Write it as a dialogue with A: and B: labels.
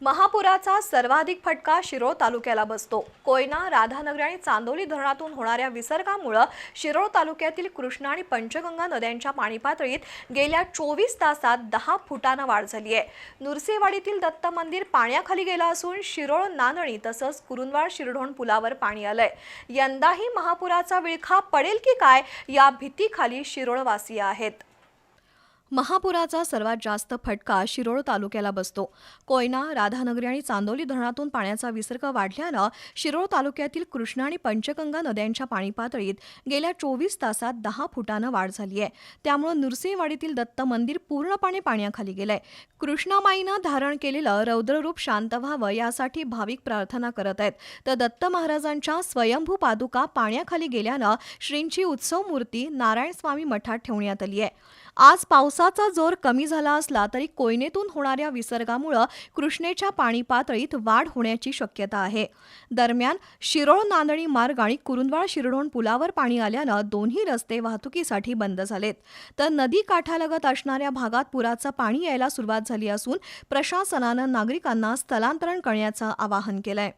A: महापुराचा सर्वाधिक फटका शिरोळ तालुक्याला बसतो. कोयना राधानगरी आणि चांदोली धरणातून होणाऱ्या विसर्गामुळं शिरोळ तालुक्यातील कृष्णा आणि पंचगंगा नद्यांच्या पाणी पातळीत गेल्या चोवीस तासात दहा फुटानं वाढ झाली आहे. नुरसेवाडीतील दत्त मंदिर पाण्याखाली गेलं असून शिरोळ नानणी तसंच कुरुंदवाड शिरढोण पुलावर पाणी आलंय. यंदाही महापुराचा विळखा पडेल की काय या भीतीखाली शिरोळवासीय आहेत. महापुराचा सर्वात जास्त फटका शिरोळ तालुक्याला बसतो. कोयना राधानगरी आणि चांदोली धरणातून पाण्याचा विसर्ग वाढल्यानं शिरोळ तालुक्यातील कृष्णा आणि पंचगंगा नद्यांच्या पाणी पातळीत गेल्या चोवीस तासात दहा फुटानं वाढ झाली आहे. त्यामुळे नृसिंहवाडीतील दत्त मंदिर पूर्णपणे पाण्याखाली गेलंय. कृष्णामाईनं धारण केलेलं रौद्ररूप शांत व्हावं यासाठी भाविक प्रार्थना करत आहेत. तर दत्त महाराजांच्या स्वयंभू पादुका पाण्याखाली गेल्यानं श्रींची उत्सव मूर्ती नारायणस्वामी मठात ठेवण्यात आली आहे. आज पाऊस पावसाचा जोर कमी झाला असला तरी कोयनेतून होणाऱ्या विसर्गामुळं कृष्णेच्या पाणी पातळीत वाढ होण्याची शक्यता आहे. दरम्यान शिरोळ नांदणी मार्ग आणि कुरुंदवाड शिरढोण पुलावर पाणी आल्यानं दोन्ही रस्ते वाहतुकीसाठी बंद झालेत. तर नदी काठालगत असणाऱ्या भागात पुराचं पाणी यायला सुरुवात झाली असून प्रशासनानं नागरिकांना स्थलांतरण करण्याचं आवाहन केलंय.